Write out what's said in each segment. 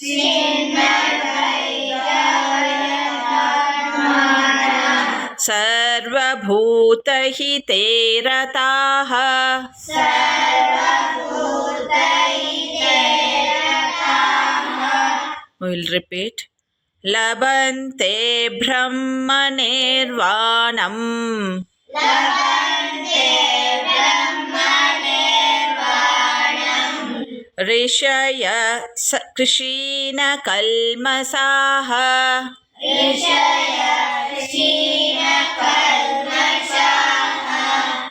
छिन्नद्वैदायतात्मान सर्वभूतहिते रताः We'll repeat. लभन्ते ब्रह्मनिर्वाणम् ऋषय कृषीन कल्मषाः।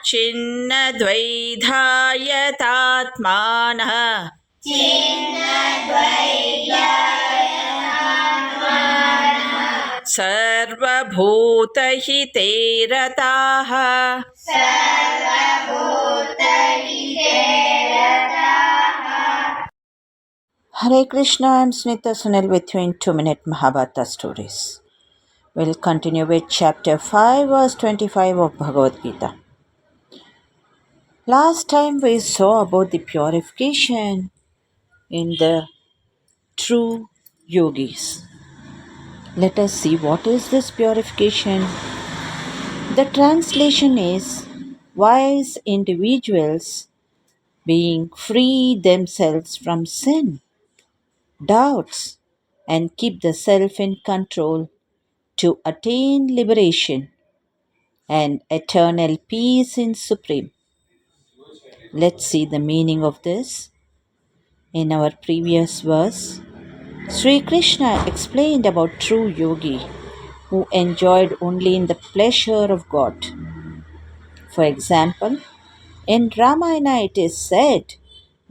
छिन्नद्वैधायतात्मानः। सर्वभूतहिते रताः सर्वभूतहिते Hare Krishna, I'm Smita Sunil with you in 2 Minute Mahabharata Stories. We'll continue with chapter 5, verse 25 of Bhagavad Gita. Last time we saw about the purification in the true yogis. Let us see what is this purification. The translation is wise individuals being free themselves from sin doubts, and keep the self in control to attain liberation and eternal peace in Supreme. Let's see the meaning of this. In our previous verse, Sri Krishna explained about true yogi who enjoyed only in the pleasure of God. For example, in Ramayana it is said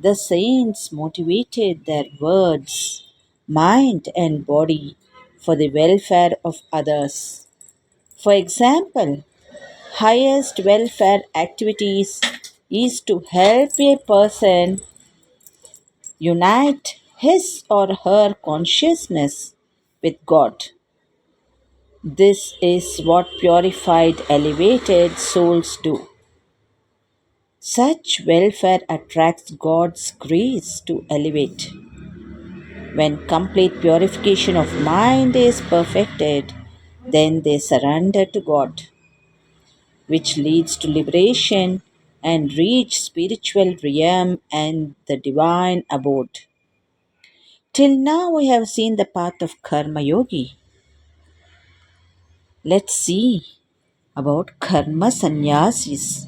the saints motivated their words mind and body for the welfare of others. For example, highest welfare activities is to help a person unite his or her consciousness with God. This is what purified, elevated souls do. Such welfare attracts God's grace to elevate. When complete purification of mind is perfected, then they surrender to God, which leads to liberation and reach spiritual realm and the divine abode. Till now, we have seen the path of Karma Yogi. Let's see about Karma Sannyasis,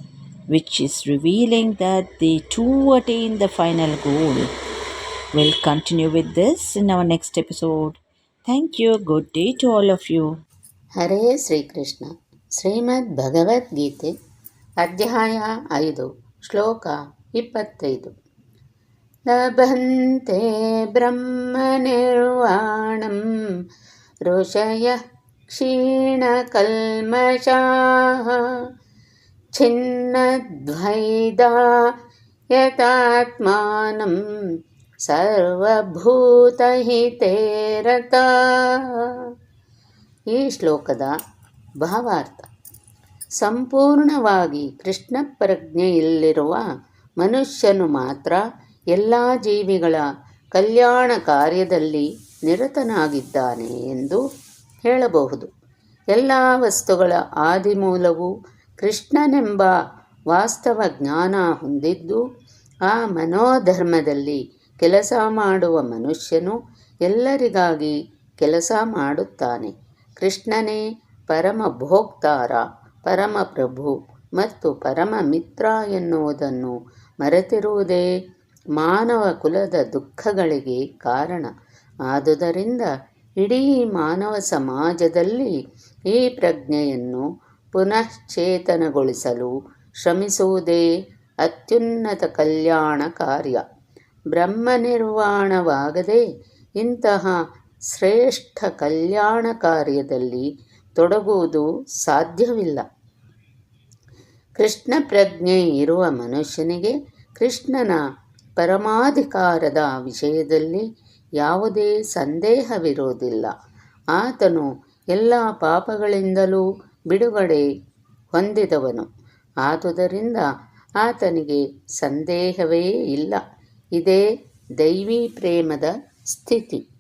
which is revealing that they too attain the final goal. We'll continue with this in our next episode. Thank you. Good day to all of you. ಹರೇ ಶ್ರೀಕೃಷ್ಣ ಶ್ರೀಮದ್ ಭಗವದ್ಗೀತೆ ಅಧ್ಯಾಯ ಐದು ಶ್ಲೋಕ ಇಪ್ಪತ್ತೈದು ಲಭಂತೆ ಬ್ರಹ್ಮನಿರ್ವಾಣಂ ಋಷಯ ಕ್ಷೀಣಕಲ್ಮಷಾः छिन्नद्वैदा यतात्मानं ಸರ್ವಭೂತಹಿತೆ ರತಾ ಈ ಶ್ಲೋಕದ ಭಾವಾರ್ಥ ಸಂಪೂರ್ಣವಾಗಿ ಕೃಷ್ಣ ಪ್ರಜ್ಞೆಯಲ್ಲಿರುವ ಮನುಷ್ಯನು ಮಾತ್ರ ಎಲ್ಲ ಜೀವಿಗಳ ಕಲ್ಯಾಣ ಕಾರ್ಯದಲ್ಲಿ ನಿರತನಾಗಿದ್ದಾನೆ ಎಂದು ಹೇಳಬಹುದು ಎಲ್ಲ ವಸ್ತುಗಳ ಆದಿಮೂಲವು ಕೃಷ್ಣನೆಂಬ ವಾಸ್ತವ ಜ್ಞಾನ ಹೊಂದಿದ್ದು, ಆ ಮನೋಧರ್ಮದಲ್ಲಿ ಕೆಲಸ ಮಾಡುವ ಮನುಷ್ಯನು ಎಲ್ಲರಿಗಾಗಿ ಕೆಲಸ ಮಾಡುತ್ತಾನೆ. ಕೃಷ್ಣನೇ ಪರಮ ಭೋಕ್ತಾರ, ಪರಮ ಪ್ರಭು ಮತ್ತು ಪರಮ ಮಿತ್ರ ಎನ್ನುವುದನ್ನು ಮರೆತಿರುವುದೇ ಮಾನವ ಕುಲದ ದುಃಖಗಳಿಗೆ ಕಾರಣ. ಆದುದರಿಂದ ಇಡೀ ಮಾನವ ಸಮಾಜದಲ್ಲಿ ಈ ಪ್ರಜ್ಞೆಯನ್ನು ಪುನಶ್ಚೇತನಗೊಳಿಸಲು ಶ್ರಮಿಸುವುದೇ ಅತ್ಯುನ್ನತ ಕಲ್ಯಾಣ ಕಾರ್ಯ ಬ್ರಹ್ಮ ನಿರ್ವಾಣವಾಗದೆ ಇಂತಹ ಶ್ರೇಷ್ಠ ಕಲ್ಯಾಣ ಕಾರ್ಯದಲ್ಲಿ ತೊಡಗುವುದು ಸಾಧ್ಯವಿಲ್ಲ. ಕೃಷ್ಣ ಪ್ರಜ್ಞೆ ಇರುವ ಮನುಷ್ಯನಿಗೆ ಕೃಷ್ಣನ ಪರಮಾಧಿಕಾರದ ವಿಷಯದಲ್ಲಿ ಯಾವುದೇ ಸಂದೇಹವಿರುವುದಿಲ್ಲ ಆತನು ಎಲ್ಲ ಪಾಪಗಳಿಂದಲೂ ಬಿಡುಗಡೆ ಹೊಂದಿದವನು. ಆದುದರಿಂದ ಆತನಿಗೆ ಸಂದೇಹವೇ ಇಲ್ಲ. ಇದೇ ದೈವೀ ಪ್ರೇಮದ ಸ್ಥಿತಿ.